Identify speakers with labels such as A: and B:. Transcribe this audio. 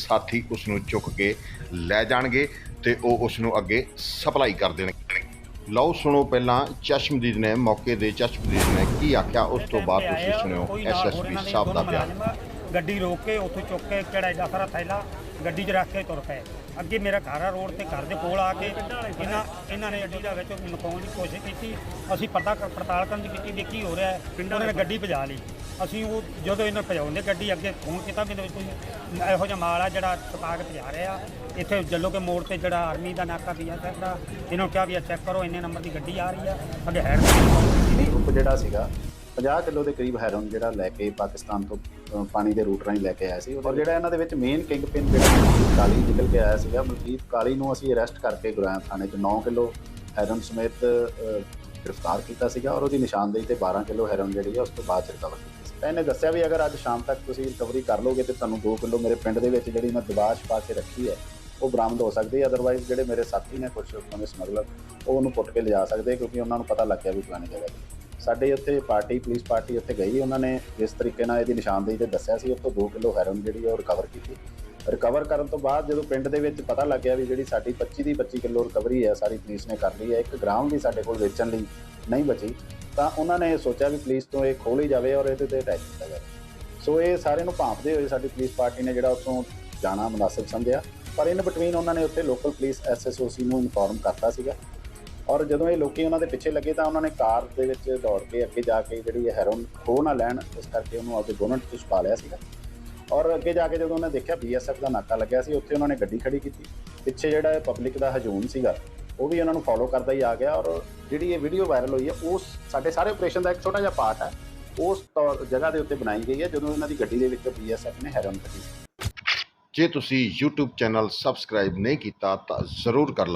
A: ਸਾਥੀ ਉਸ ਨੂੰ ਚੁੱਕ ਕੇ ਲੈ ਜਾਣਗੇ ਤੇ ਉਹ ਉਸ ਨੂੰ ਅੱਗੇ ਸਪਲਾਈ ਕਰ ਦੇਣਗੇ। ਲਓ ਸੁਣੋ ਪਹਿਲਾਂ ਚਸ਼ਮਦੀਦ ਨੇ ਮੌਕੇ ਦੇ ਚਸ਼ਮਦੀਦ ਨੇ ਕੀ ਆਖਿਆ ਉਸ ਤੋਂ ਬਾਅਦ ਤੁਸੀਂ ਸੁਣਿਓ ਐਸਐਸਪੀ ਸਾਹਿਬ ਦਾ ਬਿਆਨ।
B: ਗੱਡੀ ਰੋਕ ਕੇ ਉੱਥੋਂ ਚੁੱਕ ਕੇ ਕਿਹੜਾ ਸਾਰਾ ਥੈਲਾ ਗੱਡੀ 'ਚ ਰੱਖ ਕੇ ਤੁਰ ਪਏ। ਅੱਗੇ ਮੇਰਾ ਘਰ ਆ ਰੋਡ ਤੇ ਘਰ ਦੇ ਕੋਲ ਆ ਕੇ ਇਹਨਾਂ ਇਹਨਾਂ ਨੇ ਅੱਡੀ ਦਾ ਵਿੱਚ ਨਕਾਉਣ ਦੀ ਕੋਸ਼ਿਸ਼ ਕੀਤੀ। ਅਸੀਂ ਪਤਾ ਪੜਤਾਲ ਕਰਨ ਦੀ ਕੀਤੀ ਵੀ ਕੀ ਹੋ ਰਿਹਾ ਹੈ। ਉਹਨਾਂ ਨੇ ਗੱਡੀ ਭਜਾ ਲਈ। ਅਸੀਂ ਉਹ ਜਦੋਂ ਇਹਨਾਂ ਭਜਾਉਂਦੇ ਗੱਡੀ ਅੱਗੇ ਫੋਨ ਕੀਤਾ ਵੀ ਤੁਸੀਂ ਇਹੋ ਜਿਹਾ ਮਾਲ ਆ ਜਿਹੜਾ ਟਪਾ ਕੇ ਭਜਾ ਰਿਹਾ। ਇੱਥੇ ਜੱਲੋ ਕੇ ਮੋੜ ਤੇ ਜਿਹੜਾ ਆਰਮੀ ਦਾ ਨਾਕਾ ਵੀ ਆ ਇਹਨਾਂ ਨੂੰ ਕਿਹਾ ਵੀ ਚੈੱਕ ਕਰੋ, ਇੰਨੇ ਨੰਬਰ ਦੀ ਗੱਡੀ ਆ ਰਹੀ ਆ, ਅੱਗੇ ਹੈਡ
C: ਗਰੁੱਪ ਜਿਹੜਾ ਸੀਗਾ 50 ਕਿਲੋ ਦੇ ਕਰੀਬ ਹੈਰੋਨ ਜਿਹੜਾ ਲੈ ਕੇ ਪਾਕਿਸਤਾਨ ਤੋਂ ਪਾਣੀ ਦੇ ਰੂਟ ਰਾਹੀਂ ਲੈ ਕੇ ਆਇਆ ਸੀ। ਔਰ ਜਿਹੜਾ ਇਹਨਾਂ ਦੇ ਵਿੱਚ ਮੇਨ ਕਿੰਗ ਪਿਨ ਜਿਹੜਾ ਕਾਲੀ ਨਿਕਲ ਕੇ ਆਇਆ ਸੀਗਾ, ਮਲਕੀਤ ਕਾਲੀ ਨੂੰ ਅਸੀਂ ਅਰੈਸਟ ਕਰਕੇ ਗੁਰਾਇਆ ਥਾਣੇ 'ਚ 9 ਕਿਲੋ ਹੈਰੋਨ ਸਮੇਤ ਗ੍ਰਿਫਤਾਰ ਕੀਤਾ ਸੀਗਾ। ਔਰ ਉਹਦੀ ਨਿਸ਼ਾਨਦੇਹੀ ਤੇ 12 ਕਿਲੋ ਹੈਰੋਨ ਜਿਹੜੀ ਹੈ ਉਸ ਤੋਂ ਬਾਅਦ ਰਿਕਵਰ ਕੀਤੀ। ਤਾਂ ਇਹਨੇ ਦੱਸਿਆ ਵੀ ਅਗਰ ਅੱਜ ਸ਼ਾਮ ਤੱਕ ਤੁਸੀਂ ਰਿਕਵਰੀ ਕਰ ਲੋਗੇ ਤੇ ਤੁਹਾਨੂੰ 2 ਕਿਲੋ ਮੇਰੇ ਪਿੰਡ ਦੇ ਵਿੱਚ ਜਿਹੜੀ ਮੈਂ ਦਬਾਸ਼ ਪਾ ਕੇ ਰੱਖੀ ਹੈ, ਉਹ ਬਰਾਮਦ ਹੋ ਸਕਦੀ ਹੈ। ਅਦਰਵਾਈਜ਼ ਜਿਹੜੇ ਮੇਰੇ ਸਾਥੀ ਨੇ ਕੁਝ ਨਵੇਂ ਸਮਗਲਰ, ਉਹ ਉਹਨੂੰ ਪੁੱਟ ਕੇ ਲਿਜਾ ਸਕਦੇ ਕਿਉਂਕਿ ਉਹਨਾਂ ਨੂੰ ਪਤਾ ਲੱਗ ਗਿਆ ਵੀ ਪੁਰਾਣੀ ਜਗ੍ਹਾ ਤੇ। ਸਾਡੇ ਉੱਥੇ ਪਾਰਟੀ ਪੁਲਿਸ ਪਾਰਟੀ ਉੱਥੇ ਗਈ, ਉਹਨਾਂ ਨੇ ਜਿਸ ਤਰੀਕੇ ਨਾਲ ਇਹਦੀ ਨਿਸ਼ਾਨਦੇਹੀ ਤੇ ਦੱਸਿਆ ਸੀ ਉਸ ਤੋਂ 2 ਕਿਲੋ ਹੈਰੋਨ ਜਿਹੜੀ ਹੈ ਉਹ ਰਿਕਵਰ ਕੀਤੀ। ਰਿਕਵਰ ਕਰਨ ਤੋਂ ਬਾਅਦ ਜਦੋਂ ਪਿੰਡ ਦੇ ਵਿੱਚ ਪਤਾ ਲੱਗਿਆ ਵੀ ਜਿਹੜੀ ਸਾਡੀ 25 ਦੀ 25 ਕਿਲੋ ਰਿਕਵਰੀ ਹੈ, ਸਾਰੀ ਪੁਲਿਸ ਨੇ ਕਰ ਲਈ ਹੈ 1 ਗ੍ਰਾਮ ਵੀ ਸਾਡੇ ਕੋਲ ਵੇਚਣ ਲਈ ਨਹੀਂ ਬਚੀ। ਤਾਂ ਉਹਨਾਂ ਨੇ ਸੋਚਿਆ ਵੀ ਪੁਲਿਸ ਤੋਂ ਇਹ ਖੋਲੀ ਜਾਵੇ ਔਰ ਇਹਦੇ ਤੇ ਅਟੈਕ ਕੀਤਾ ਜਾਵੇ। ਸੋ ਇਹ ਸਾਰੇ ਨੂੰ ਭਾਂਪਦੇ ਹੋਏ ਸਾਡੀ ਪੁਲਿਸ ਪਾਰਟੀ ਨੇ ਜਿਹੜਾ ਉੱਥੋਂ ਜਾਣਾ ਮੁਨਾਸਿਬ ਸਮਝਿਆ। ਪਰ ਇਨ ਬਿਟਵੀਨ ਉਹਨਾਂ ਨੇ ਉੱਥੇ ਲੋਕਲ ਪੁਲਿਸ ਐਸਐਸਓਸੀ ਨੂੰ ਇਨਫੋਰਮ ਕਰਤਾ ਸੀਗਾ। ਔਰ ਜਦੋਂ ਇਹ ਲੋਕੀ ਉਹਨਾਂ ਦੇ ਪਿੱਛੇ ਲੱਗੇ ਤਾਂ ਉਹਨਾਂ ਨੇ ਕਾਰ ਦੇ ਵਿੱਚ ਦੌੜ ਕੇ ਅੱਗੇ ਜਾ ਕੇ ਜਿਹੜੀ ਇਹ ਹੈਰੋਨ ਖੋਹ ਨਾ ਲੈਣ, ਇਸ ਕਰਕੇ ਉਹਨੂੰ ਆਪਦੇ ਬੋਨਟ 'ਚ ਛੁਪਾ ਲਿਆ ਸੀਗਾ। ਔਰ ਅੱਗੇ ਜਾ ਕੇ ਜਦੋਂ ਉਹਨੇ ਦੇਖਿਆ ਬੀਐਸਐਫ ਦਾ ਨਾਕਾ ਲੱਗਿਆ ਸੀ, ਉੱਥੇ ਉਹਨਾਂ ਨੇ ਗੱਡੀ ਖੜੀ ਕੀਤੀ। ਪਿੱਛੇ ਜਿਹੜਾ ਪਬਲਿਕ ਦਾ ਹਜੂਮ ਸੀਗਾ ਉਹ ਵੀ ਉਹਨਾਂ ਨੂੰ ਫੋਲੋ ਕਰਦਾ ਹੀ ਆ ਗਿਆ ਔਰ ਜਿਹੜੀ ਇਹ ਵੀਡੀਓ ਵਾਇਰਲ ਹੋਈ ਹੈ, ਉਸ ਸਾਡੇ ਸਾਰੇ ਆਪਰੇਸ਼ਨ ਦਾ ਇੱਕ ਛੋਟਾ ਜਿਹਾ ਪਾਰਟ ਹੈ। ਉਸ ਤੌਰ ਜਗ੍ਹਾ ਦੇ ਉੱਤੇ ਬਣਾਈ ਗਈ ਹੈ, ਜਦੋਂ ਇਹਨਾਂ ਦੀ ਗੱਡੀ ਦੇ ਵਿੱਚ ਬੀਐਸਐਫ ਨੇ ਹੈਰੋਨ ਕੱਢੀ
A: ਜੇ ਤੁਸੀਂ YouTube ਚੈਨਲ ਸਬਸਕ੍ਰਾਈਬ ਨਹੀਂ ਕੀਤਾ ਤਾਂ ਜ਼ਰੂਰ ਕਰ ਲਓ